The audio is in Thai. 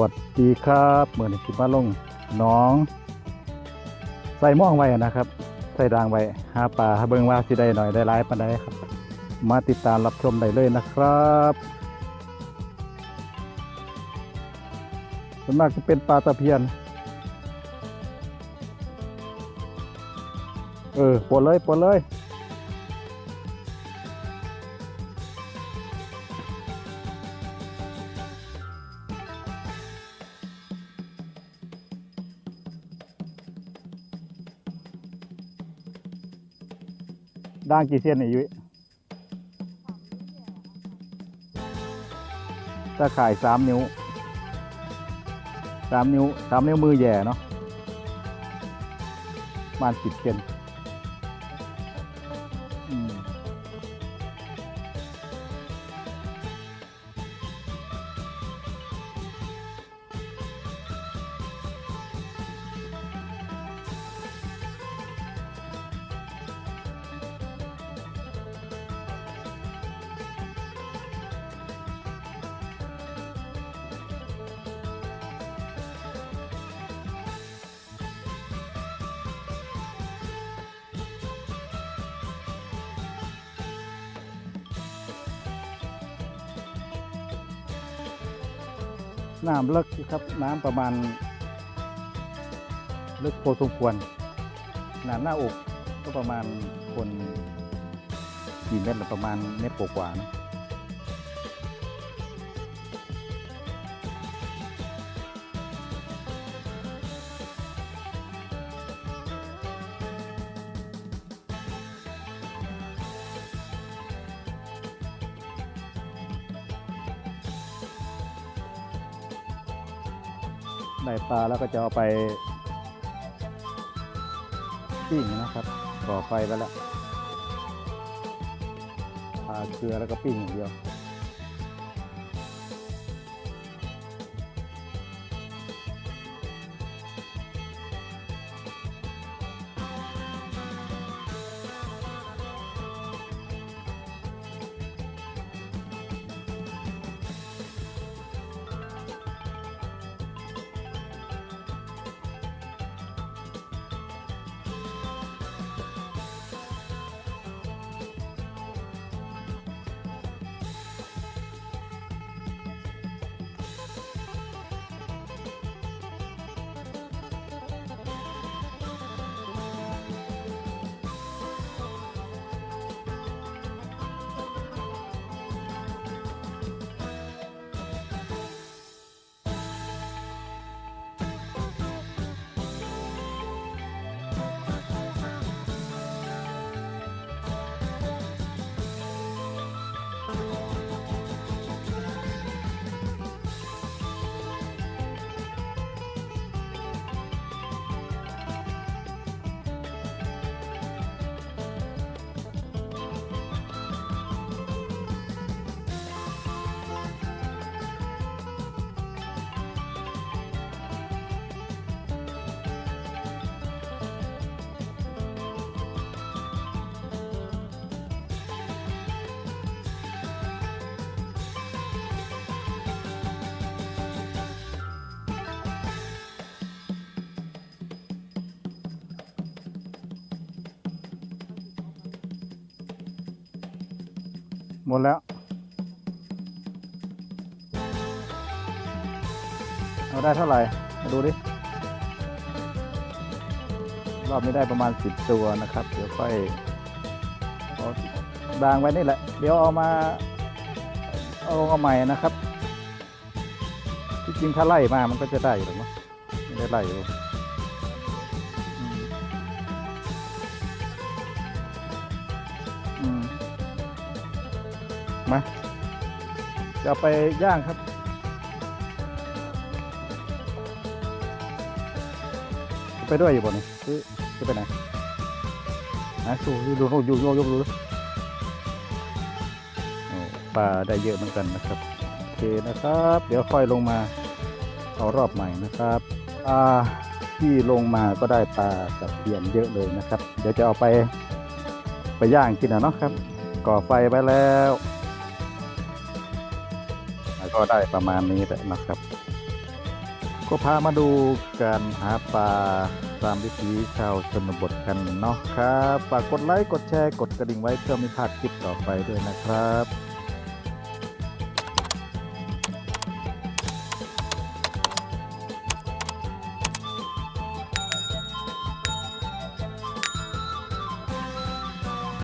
สวัสดีครับเมื่อนี้คิดมาลงน้อง ใส่หม่องไว้นะครับ ใส่รางไว้หาปลาหาเบิ่งว่าสิได้หน่อยได้หลายปานใดครับ มาติดตามรับชมได้เลยนะครับส่วนมากจะเป็นปลาตะเพียน เออปลดเลยปลดเลย ด้างกี่เส้นเนี่ยยุ้ยถ้าขายสามนิ้วสามนิ้วสามนิ้วมือแย่เนาะประมาณสิบเซน น้ำเลิกอยู่ครับน้ำประมาณ ลึกพอสมควรหนาหน้าอกก็ประมาณคนกี่เมตรประมาณเมตรกว่าๆนะ ได้ปลาแล้วก็จะเอาไปปิ้งนะครับก่อไฟไปแล้วปลาเกลือแล้วก็ปิ้งอย่างเดียว หมดแล้วเอาได้เท่าไหร่ มาดูดิ รอบนี้ได้ประมาณสิบตัวนะครับ เดี๋ยวค่อยเอาดางไว้นี่แหละ เดี๋ยวเอามาเอาเอาใหม่นะครับ ที่จริงถ้าไล่มามันก็จะได้อยู่หรือมั้งไม่ได้ไล่ มาจะไปย่างครับ ไปด้วยอยู่บ่นี่หรือจะไปไหนฮะดูดูดูดูดูดูดูโอ้ปลาได้เยอะเหมือนกันนะครับโอเคนะครับ เดี๋ยวค่อยลงมาเอารอบใหม่นะครับอ่าที่ลงมาก็ได้ปลาตะเพียนเยอะเลยนะครับ เดี๋ยวจะเอาไปไปย่างกินนะเนาะครับ ก่อไฟไปแล้ว ก็ได้ประมาณนี้แหละนะครับ ก็พามาดูการหาปลาตามวิถีชาวชนบทกันเนาะครับฝากกดไลค์กดแชร์กดกระดิ่งไว้เพื่อไม่พลาดคลิปต่อไปด้วยนะครับ